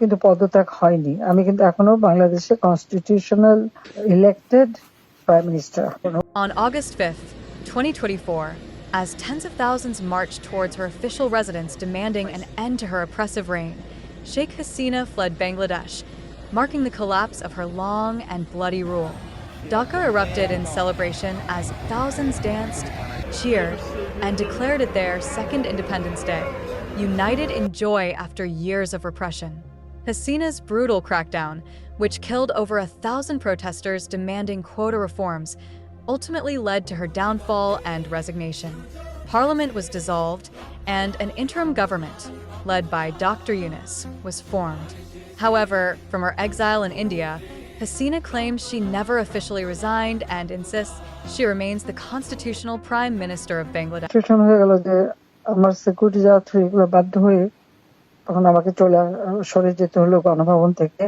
কিন্তু পদত্যাগ হয়নি আমি কিন্তু এখনো বাংলাদেশে constitutional elected prime minister On August 5th, 2024, as tens of thousands marched towards her official residence demanding an end to her oppressive reign, Sheikh Hasina fled Bangladesh, marking the collapse of her long and bloody rule. Dhaka erupted in celebration as thousands danced, cheered, and declared it their second Independence Day, united in joy after years of repression. Hasina's brutal crackdown, which killed over a thousand protesters demanding quota reforms, ultimately led to her downfall and resignation. Parliament was dissolved, and an interim government, led by Dr. Yunus, was formed. However, from her exile in India, Hasina claims she never officially resigned and insists she remains the constitutional prime minister of Bangladesh. Situation হয়ে গেল যে আমার security যাওয়া through এগুলো বাধ্য হয়ে তখন আমাকে চলে সরে যেতে হলো গণভবন থেকে।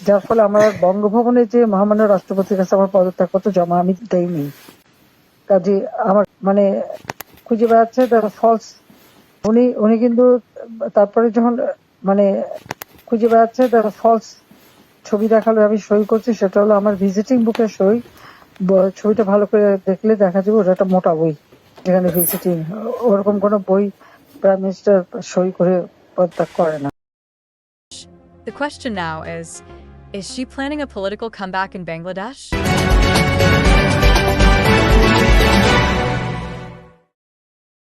যার ফলে আমার বঙ্গভবনে যে মহামান্য রাষ্ট্রপতির কাছে আমার পদত্যাগপত্র জমা আমি দেইনি। কাজে আমার মানে খুঁজে বেড়াচ্ছে ফলস উনি উনি কিন্তু তারপরে যখন মানে খুঁজে বেড়াচ্ছে তারা ফলস ছবি দেখাল, আমি সই করছি, সেটা হলো আমার ভিজিটিং বুকের সই। ছবিটা ভালো করে দেখলে দেখা যাবে ওটা একটা মোটা বই। যেখানে ভিজিটিং ওরকম কোনো বই প্রাইম মিনিস্টার সই করে পদত্যাগ করে না The question now is Is she planning a political comeback in Bangladesh?